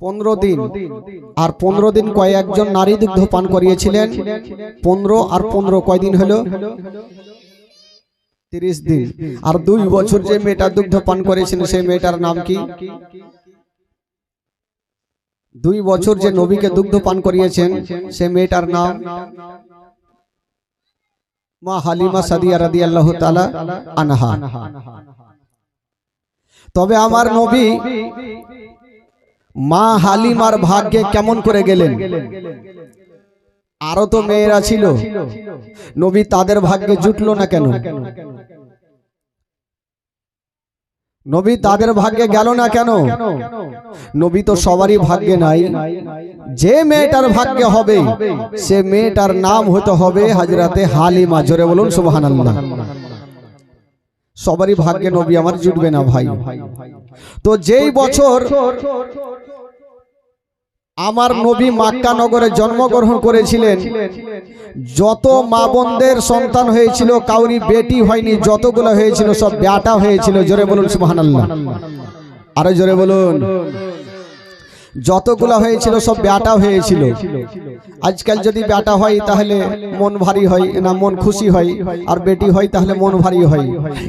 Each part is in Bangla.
পনেরো দিন। আর পনেরো দিন কয়েকজন নারী দুগ্ধ পান করিয়েছিলেন? পনেরো আর পনেরো কয়দিন হলো? তিরিশ দিন। আর দুই বছর যে মেয়েটা দুগ্ধ পান করেছেন সেই মেয়েটার নাম কি? দুই বছর যে নবীকে দুগ্ধ পান করিয়েছেন সে মেয়েটার নাম? মা হালিমা সাদিয়া রাদি আল্লাহ তালা আনহা। তবে আমার নবী মা হালিমার ভাগ্যে কেমন করে গেলেন? আরও তো মেয়েরা ছিল। নবী তাদের ভাগ্যে জুটলো না কেন? নবী তাদের ভাগ্যে গেল না কেন? নবী তো সবারই ভাগ্যে নাই। যে মেয়েটার ভাগ্যে হবে, সে মেয়েটার নাম হতে হবে হাজরাতে হালিমা। জোরে বলুন, সুবহানাল্লাহ। সবারই ভাগ্যে নবী আমার জুটবে না ভাই। তো যেই বছর আমার নবী মাক্কা নগরে জন্মগ্রহণ করেছিলেন যত মা বোনদের সন্তান হয়েছিল কাউরি বেটি হয়নি যতগুলো হয়েছিল সব ব্যাটা হয়েছিল জোরে বলুন সুবহানাল্লাহ। আরও জোরে বলুন। যতগুলো হয়েছিল সব ব্যাটা হয়েছিল। আজকাল যদি ব্যাটা হয় তাহলে মন ভারী হয় না মন খুশি হয়। আর বেটি হয় তাহলে মন ভারী হয়।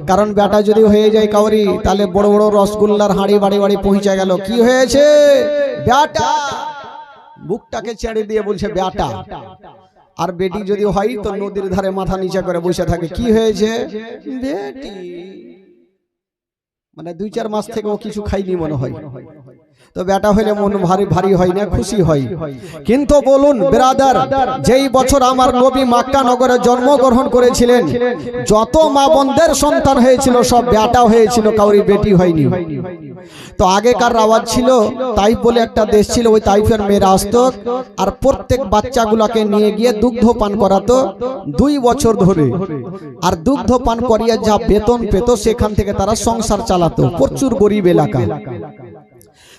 কারণ ব্যাটা যদি হয়ে যায় কাউরি তাহলে বড় বড় রসগোল্লার হাঁড়ি বাড়ি বাড়ি পৌঁছে গেল। কি হয়েছে? ব্যাটা! বুকটাকে ছেড়ে দিয়ে বলছে ব্যাটা। আর বেটি যদি হয় তো নদীর ধারে মাথা নিচে করে বসে থাকে। কি হয়েছে? বেটি! মানে দুই চার মাস থেকে ও কিছু খাইনি মনে হয়। তো বেটা হইলে মন ভারী ভারী হয় না খুশি হয়। কিন্তু বলুন ব্রাদার যেই বছর আমার নবী মাক্কা নগরে জন্মগ্রহণ করেছিলেন যত মা বোনদের সন্তান হয়েছিল সব বেটা হয়েছিল কাউরি বেটি হয়নি। তো আগেকার আওয়াজ ছিল তাইফ বলে একটা দেশ ছিল ওই তাইফের মেয়েরা আসতো আর প্রত্যেক বাচ্চাগুলোকে নিয়ে গিয়ে দুগ্ধ পান করাতো দুই বছর ধরে। আর দুগ্ধ পান করিয়ে যা বেতন পেত সেখান থেকে তারা সংসার চালাতো। প্রচুর গরিব এলাকা।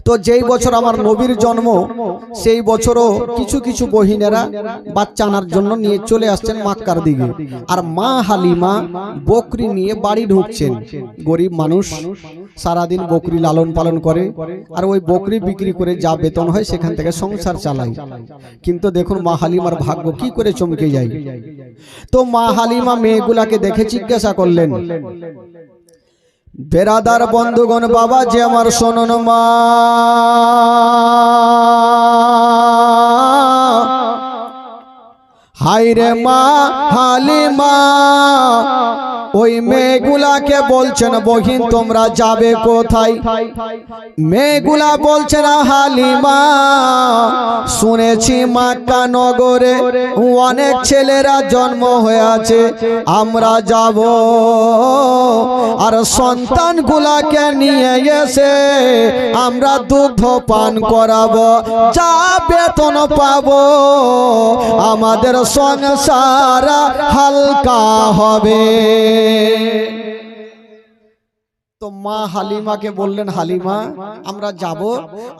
তো যেই বছর আমার নবীর জন্ম সেই বছরও কিছু কিছু বহিনেরা বাচ্চা আনার জন্য নিয়ে চলে আসছেন মাক্কার দিকে। আর মা হালিমা বকরি নিয়ে বাড়ি ঢুকছেন। গরিব মানুষ সারাদিন বকরি লালন পালন করে আর ওই বকরি বিক্রি করে যা বেতন হয় সেখান থেকে সংসার চালায়। কিন্তু দেখুন মা হালিমার ভাগ্য কি করে চমকে যায়? তো মা হালিমা মেয়েগুলাকে দেখে জিজ্ঞাসা করলেন। বেরাদার বন্ধুগণ বাবা যে আমার শোনন মা। হাইরে মা হালিমা। ওই মেয়েগুলাকে বলছেন বহিন তোমরা যাবে কোথায়? মেয়েগুলা বলছেন হালিমা শুনেছি মাক্কা নগরে অনেক ছেলেরা জন্ম হয়ে আছে আমরা যাব আর সন্তানগুলাকে নিয়ে এসে আমরা দুগ্ধ পান করাবো যা বেতন পাবো। আমাদের সংসার হালকা হবে। তো মা হালিমাকে বললেন, হালিমা, আমরা যাব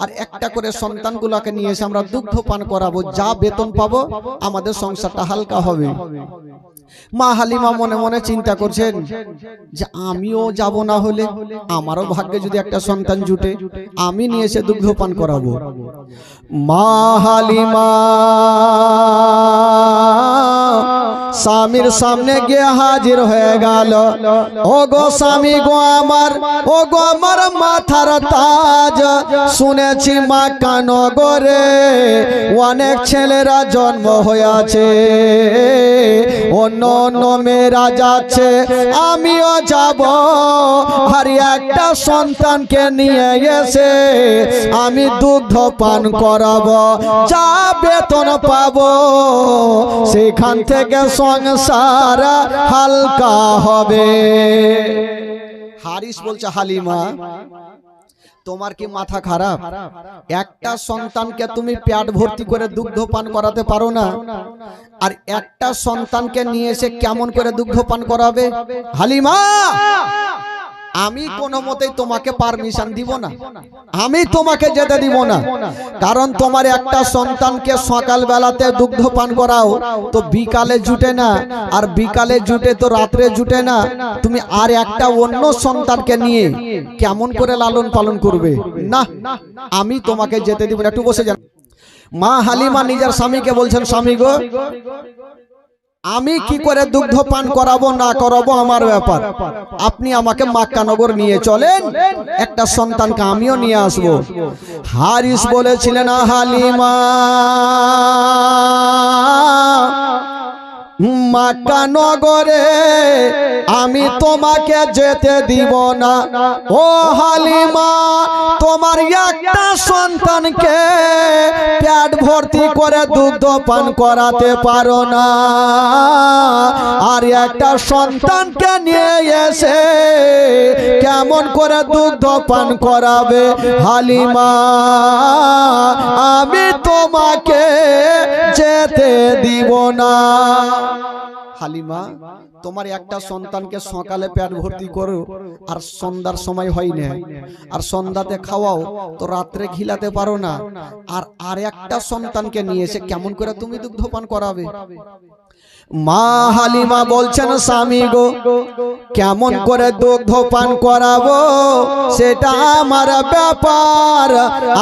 আর একটা করে সন্তানগুলোকে নিয়ে এসে আমরা দুগ্ধ পান করাবো, যা বেতন পাবো, আমাদের সংসারটা হালকা হবে। মা হালিমা মনে মনে চিন্তা করছেন যে, আমিও যাব না হলে আমারও ভাগ্যে যদি একটা সন্তান জুটে, আমি নিয়ে এসে দুগ্ধ পান করাবো। মা হালিমা স্বামীর সামনে গিয়ে হাজির হয়ে গেল। ও গো স্বামী গো আমার ও গো আমার মাথার তাজ। শুনেছি মা কানগরে অনেক ছেলেরা জন্ম হয়েছে। অন্য অন্য মেয়েরা যাচ্ছে, আমিও যাব। আর একটা সন্তানকে নিয়ে এসে আমি দুগ্ধ পান করাবো, যা বেতন পাবো। সেখান থেকে সংসার হালকা হবে। হারিস বলছে, হালিমা, তোমার কি মাথা খারাপ? একটা সন্তানকে তুমি পেট ভর্তি করে দুগ্ধ পান করাতে পারো না, আর একটা সন্তানকে নিয়ে এসে কেমন করে দুগ্ধ পান করাবে? হালিমা! আমি কোনো মতেই তোমাকে পারমিশন দিব না। আমি তোমাকে যেতে দিব না। কারণ তোমার একটা সন্তানকে সকাল বেলাতে দুগ্ধ পান করাও তো বিকালে জুটে না। আর বিকালে জুটে তো রাত্রে জুটে না। তুমি আর একটা অন্য সন্তানকে নিয়ে কেমন করে লালন পালন করবে? না। আমি তোমাকে যেতে দিব না। একটু বসে যান। মা হালিমা নিজের স্বামীকে বলছেন স্বামী গো। আমি কি করে দুগ্ধ পান করাবো না করাবো আমার ব্যাপার? আপনি আমাকে মাক্কানগর নিয়ে চলেন। একটা সন্তানকে আমিও নিয়ে আসব। হারিস বলেছিলেন হালিমা। মাক্কা নগরে আমি তোমাকে যেতে দিব না। ও হালিমা, তোমার একটা সন্তানকে পেট ভর্তি করে দুগ্ধ পান করাতে পারো না। আর একটা সন্তানকে নিয়ে এসে কেমন করে দুগ্ধ পান করাবে হালিমা? আমি তোমাকে যেতে দিব না। হালিমা তোমার একটা সন্তানকে সকালে পেট ভর্তি করো আর সন্ধ্যার সময় হয় না আর সন্ধ্যাতে খাওয়াও তো রাত্রে ঘিলাতে পারো না। আর আর একটা সন্তানকে নিয়ে এসে কেমন করে তুমি দুগ্ধপান করাবে? মা হালিমা বলছেন, স্বামী গো, কেমন করে দুগ্ধ পান করাবো? সেটা আমার ব্যাপার।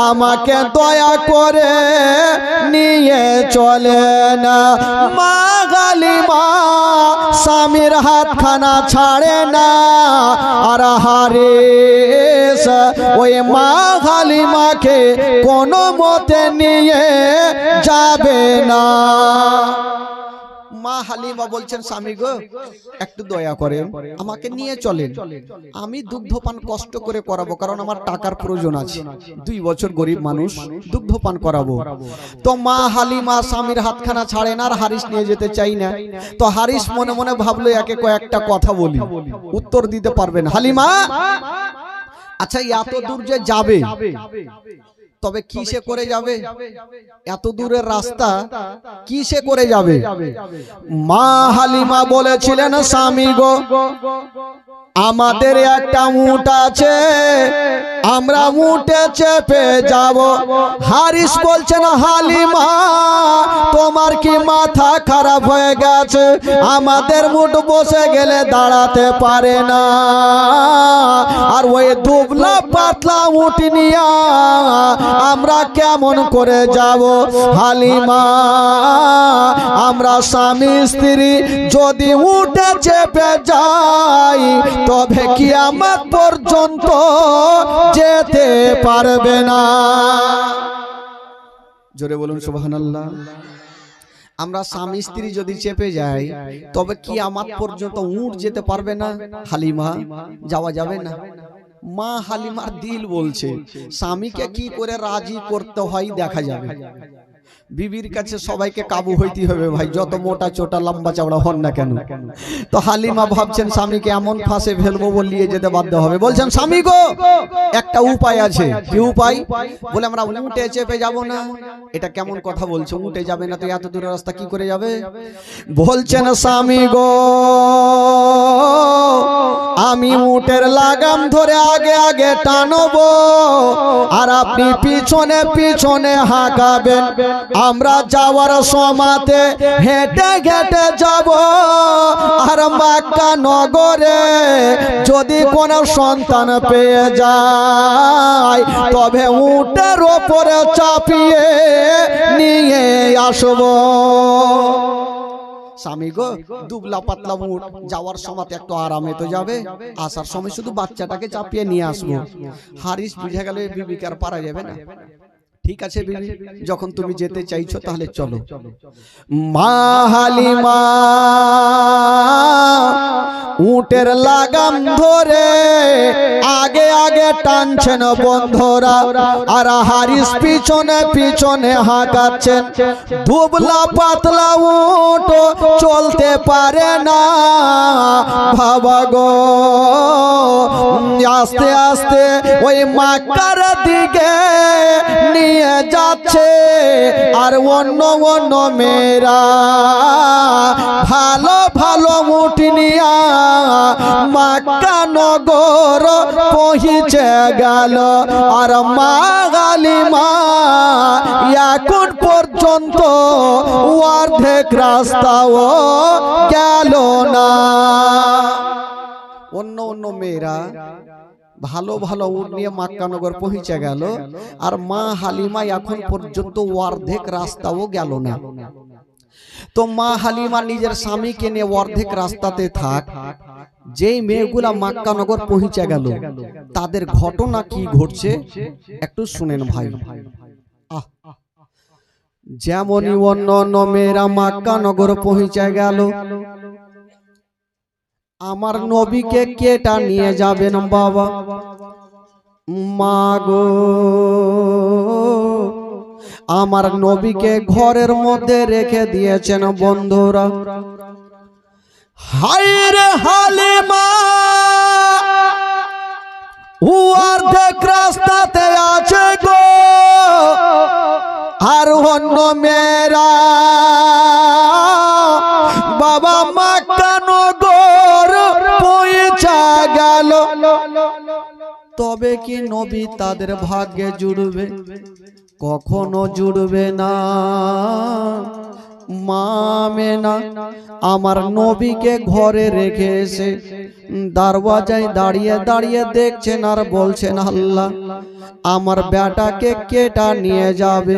আমাকে দয়া করে নিয়ে চলে না মা হালিমা স্বামীর হাতখানা ছাড়ে না। আর হারে ওই মা হালিমাকে কোনো মতে নিয়ে যাবে না। মা হালিমা বলছেন, স্বামী গো, একটু দয়া করেন আমাকে নিয়ে চলেন। আমি দুগ্ধপান কষ্ট করে করাবো, কারণ আমার টাকার প্রয়োজন আছে। দুই বছর গরিব মানুষ, দুগ্ধপান করাবো। তো মা হালিমা স্বামীর হাতখানা ছাড়েন আর হারিস নিয়ে যেতে চাই না। তো হারিস মনে মনে ভাবলো, একে কয়েকটা কথা বলি। উত্তর দিতে পারবেন। হালিমা আচ্ছা এত দূর যে যাবে? তবে কিসে করে যাবে? এত দূরের রাস্তা কিসে করে যাবে? মা হালিমা বলেছিলেন স্বামী গো আমাদের একটা উট আছে আমরা উঠে চেপে যাব। হারিস বলছেন হালিমা তোমার কি মাথা খারাপ হয়ে গেছে? আমাদের মুঠ বসে গেলে দাঁড়াতে পারে না। আর ওই দুবলা পাতলা উঠ নিয়া আমরা কেমন করে যাব? হালিমা, আমরা স্বামী স্ত্রী যদি উঠে চেপে যাই, তবে কি আমার পর্যন্ত যেতে পারবে না। জোরে বলুন, সুবহানাল্লাহ। আমরা স্বামী স্ত্রী যদি চেপে যাই, তবে কি আমার পর্যন্ত উঠ যেতে পারবে না? হালিমা, যাওয়া যাবে না? মা হালিমার দিল বলছে স্বামীকে কি করে রাজি করতে হয় দেখা যাবে। বিবির কাছে সবাইকে কাবু হইতে হবে ভাই যত মোটা চোটা লম্বা চাওড়া হন না কেন? তো হালিমা ভাবছেন স্বামীকে এমন ফাঁসে ফেলব বলিয়ে যেতে বাধ্য হবে। বলছেন স্বামী গো একটা উপায় আছে কি উপায় বলে আমরা উঠে চেপে যাব না। এটা কেমন কথা বলছো? উঠে যাবে না তো এত দূরের রাস্তা কি করে যাবে? বলছেন স্বামী গো আমি উটের লাগাম ধরে আগে আগে টানবো। আর আপনি পিছনে পিছনে হাঁকাবেন। আমরা যাওয়ার সমাতে হেঁটে ঘেটে যাব আর মাক্কা নগরে যদি কোনো সন্তান পেয়ে যায়, তবে উটের ওপরে চাপিয়ে নিয়ে আসব। স্বামী গো, দুবলা পাতলা উঠ যাওয়ার সময় একটু আরামে তো যাবে। আসার সময় শুধু বাচ্চাটাকে চাপিয়ে নিয়ে আসব। হারিস বুঝে গেলে বিবিকার পারা যাবে না। ঠিক আছে বিবি যখন তুমি যেতে চাইছো তাহলে চলো। মা হালিমা উটের লাগাম ধরে আগে আগে টানছেন বন্ধরা আর হারিস পিছনে পিছনে হাঁকাচ্ছেন দুবলা পাতলা উট চলতে পারে না। বাবা গো আস্তে আস্তে ওই মাকার দিকে নিয়ে নিয়ে যাচ্ছে আর অন্য অন্য মেয়েরা ভালো ভালো উঠ নিয়া মাক্কা নগর পৌঁছে গেল। আর মা গালিমা এখন পর্যন্ত অর্ধেক রাস্তাও গেল না। অন্য অন্য মেয়েরা ভালো ভালো উট নিয়ে মাক্কানগর পৌঁছে গেল। আর মা হালিমা এখন পর্যন্ত অর্ধেক রাস্তাও গেল না। তো মা হালিমা নিজের স্বামীকে নিয়ে অর্ধেক রাস্তাতে থাক। যেই মেয়েগুলা মাক্কানগর পৌঁছে গেল তাদের ঘটনা কি ঘটছে একটু শুনেন ভাই। আহ। যেমনই অন্য অন্য মেয়েরা মাক্কানগর পৌঁছে গেল আমার নবীকে কেটা নিয়ে যাবেন বাবা? মাগো আমার নবীকে ঘরের মধ্যে রেখে দিয়েছেন বন্ধুরা। হাইরে হালিমা! অর্ধেক রাস্তাতে আছে গো। আর অন্য মেয়েরা। বাবা মাক্কানগর তবে কি নবী তাদের ভাগ্যে জুড়বে? কখনো জুড়বে না। মামে না আমার নবীকে ঘরে রেখে এসে দারওয়াজায় দাঁড়িয়ে দাঁড়িয়ে দেখছেন আর বলছেন, আল্লাহ, আমার বেটাকে কেটা নিয়ে যাবে?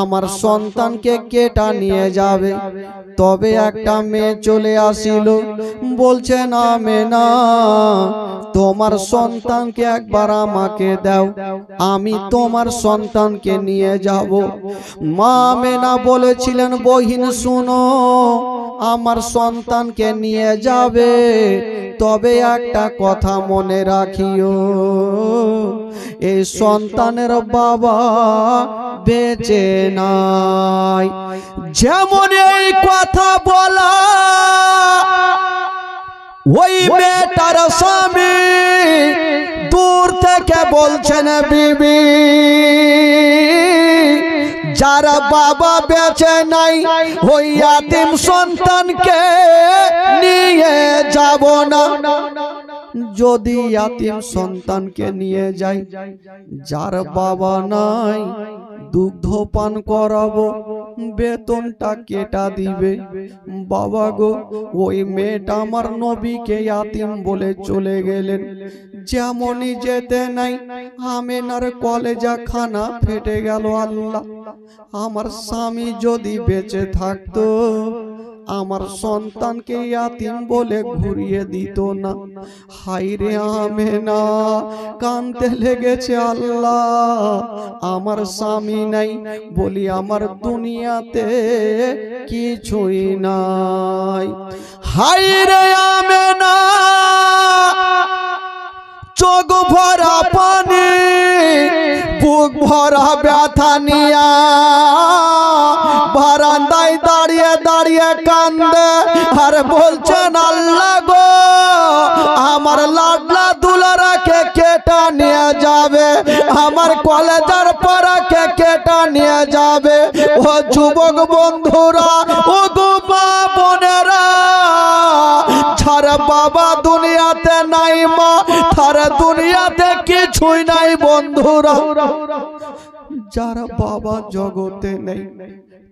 আমার সন্তানকে কেটা নিয়ে যাবে? তবে একটা মেয়ে চলে আসিল, বলছে, না তোমার সন্তানকে একবার আমাকে দাও, আমি তোমার সন্তানকে নিয়ে যাব। মা মেনা বলেছিলেন, বহিন শুনো, আমার সন্তানকে নিয়ে যাবে তবে একটা কথা মনে রাখিও এই সন্তানের বাবা বেঁচে নাই। যেমন এই কথা বলা, ওই মেয়েটার স্বামী দূর থেকে বলছেন, বিবি যারা বাবা বেঁচে নাই ওই আদিম সন্তানকে নিয়ে যাব না। যদি আতিম সন্তানকে নিয়ে যাই যার বাবা নাই দুগ্ধ পান করাবো। বেতনটা কেটা দিবে? বাবা গো, ওই মেয়েটা আমার নবীকে আতিম বলে চলে গেলেন। যেমনই যেতে নাই, আমেনার কলেজা খানা ফেটে গেল আল্লাহ। আমার স্বামী যদি বেঁচে থাকতো আমার সন্তানকে ইয়াতিম বলে ঘুরিয়ে দিত না। হাইরে আমেনা, কানতে লেগেছে আল্লাহ। আমার স্বামী নাই বলি আমার দুনিয়াতে কিছুই নাই। হাইরে আমেনা, চোখ ভরা পানি, বুক ভরা ব্যথা নিয়া বলছেন, আল্লাহ গো, আমার লাডলা দুলারাকে কেটা নিয়ে যাবে? আমার কলেজার পরাকে কেটা নিয়ে যাবে? ও যুবক বন্ধুরা, ও মা বোনেরা, ছাড় বাবা দুনিয়াতে নাই মা তার দুনিয়াতে কিছুই নাই বন্ধুরা। যারা বাবা জগতে নেই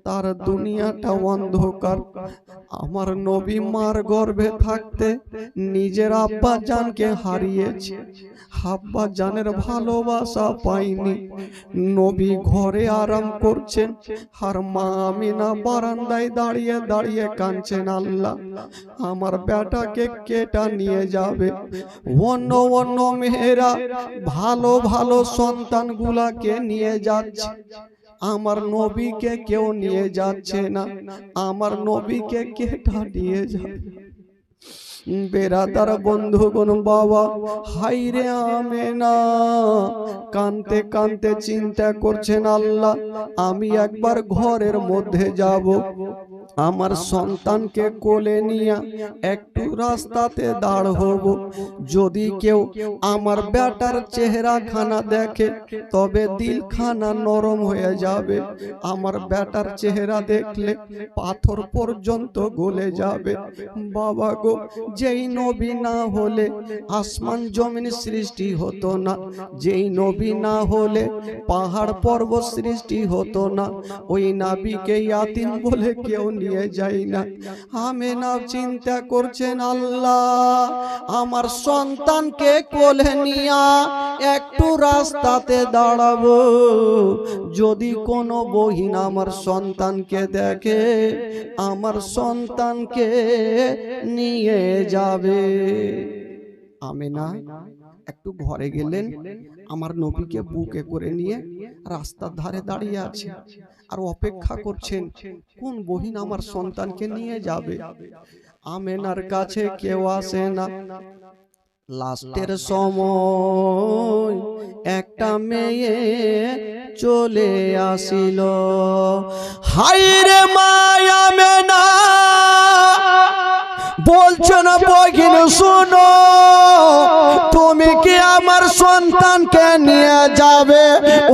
তার দুনিয়াটা অন্ধকার। আমার নবী মার গর্ভে থাকতে নিজের আব্বা জানকে হারিয়েছে। আব্বা জানের ভালোবাসা পাইনি। নবী ঘরে আরাম করছেন। আর মা আমিনা বারান্দায় দাঁড়িয়ে দাঁড়িয়ে কাঁদছেন আল্লাহ। আমার বেটাকে কেটা নিয়ে যাবে? অন্য অন্য মেয়েরা ভালো ভালো সন্তানগুলাকে নিয়ে যাচ্ছে। আমার নবীকে কেউ নিয়ে যাচ্ছে না। আমার নবীকে কে নিয়ে যাবে? বেরাদার বন্ধুগণ, বাবা হাইরে আমে না কানতে কানতে চিন্তা করছেন আল্লাহ, আমি একবার ঘরের মধ্যে যাব। আমার সন্তানকে কোলে নিয়ে একটু রাস্তাতে দাঁড় হব। যদি কেউ আমার বেটার চেহারা খানা দেখে, তবে দিল খানা নরম হয়ে যাবে। আমার বেটার চেহারা দেখলে পাথর পর্যন্ত গলে যাবে। বাবা গো, যেই নবী না হলে আসমান জমিন সৃষ্টি হতো না। যেই নবী না হলে পাহাড় পর্বত সৃষ্টি হতো না। ওই নাবিকে ইয়াতিম বলে কেউ নিয়ে যায় না। আমি না। চিন্তা করছেন আল্লাহ। আমার সন্তানকে কোলে নিয়া একটু রাস্তাতে দাঁড়াবো। যদি কোনো বহিন আমার সন্তানকে দেখে আমার সন্তানকে নিয়ে যাবে। আমি না একটু ঘরে গেলেন, আমার নবীকে বুকে করে নিয়ে রাস্তার ধারে দাঁড়িয়ে আছে আর অপেক্ষা করছেন, কোন বহিন আমার সন্তানকে নিয়ে যাবে? আমেনার কাছে কেউ আসে না। লাস্টের সময় একটা মেয়ে চলে আসিল। হাইরে মায়া মেনা বলছেন বহিন শুনো। তুমি কি আমার সন্তানকে নিয়ে যাবে?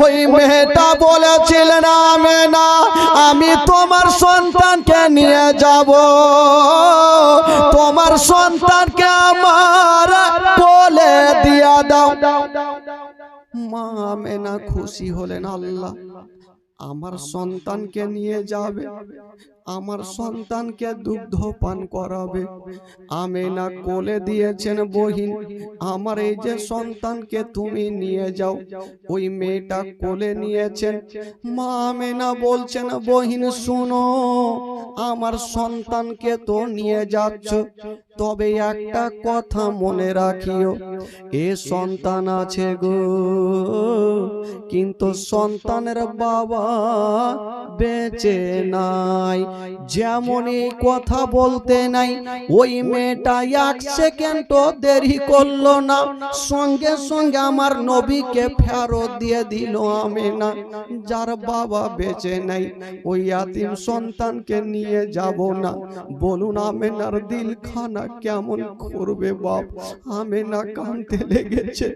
ওই মেয়েটা বলেছিলেন, আমি না, আমি তোমার সন্তানকে নিয়ে যাব। তোমার সন্তানকে আমার বলে দিয়া দাও। মা আমেনা খুশি হলেন, আল্লাহ, আমার সন্তানকে নিয়ে যাবে। আমার সন্তানকে দুগ্ধ পান করাবে। আমেনা কোলে দিয়েছেন বহিন। আমার এই যে সন্তানকে তুমি নিয়ে যাও। ওই মেয়েটা কোলে নিয়েছেন। মা আমেনা বলছেন বহিন শুনো আমার সন্তানকে তো নিয়ে যাচ্ছ। তবে একটা কথা মনে রাখিও। এ সন্তান আছে গো। কিন্তু সন্তানের বাবা বেঁচে নাই। যেমন এই কথা বলতে নাই ওই মেয়েটা এক সেকেন্ড দেরি করল না। সঙ্গে সঙ্গে আমার নবীকে ফেরত দিয়ে দিল আমি না। যার বাবা বেঁচে নাই ওই আতিম সন্তানকে নিয়ে যাব না। বলুন আমেনার দিল খানা কেমন করবে বাপ? আমেনা কানতে লেগেছে।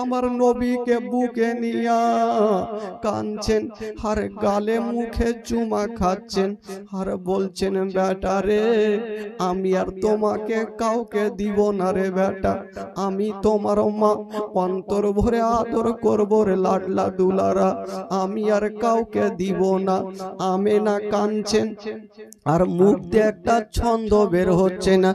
আমার নবীকে বুকে নিয়া কানছেন আর গালে মুখে চুমা খাচ্ছেন। আর বলছেন বেটা রে আমি আর তোমাকে কাউকে দিব না রে বেটা। আমি তোমার মা অন্তর ভরে আদর করব রে লাডলা দুলারা। আমি আর কাউকে দিব না। আমে না কানছেন আর মুখ দিয়ে একটা ছন্দ বের হচ্ছে না।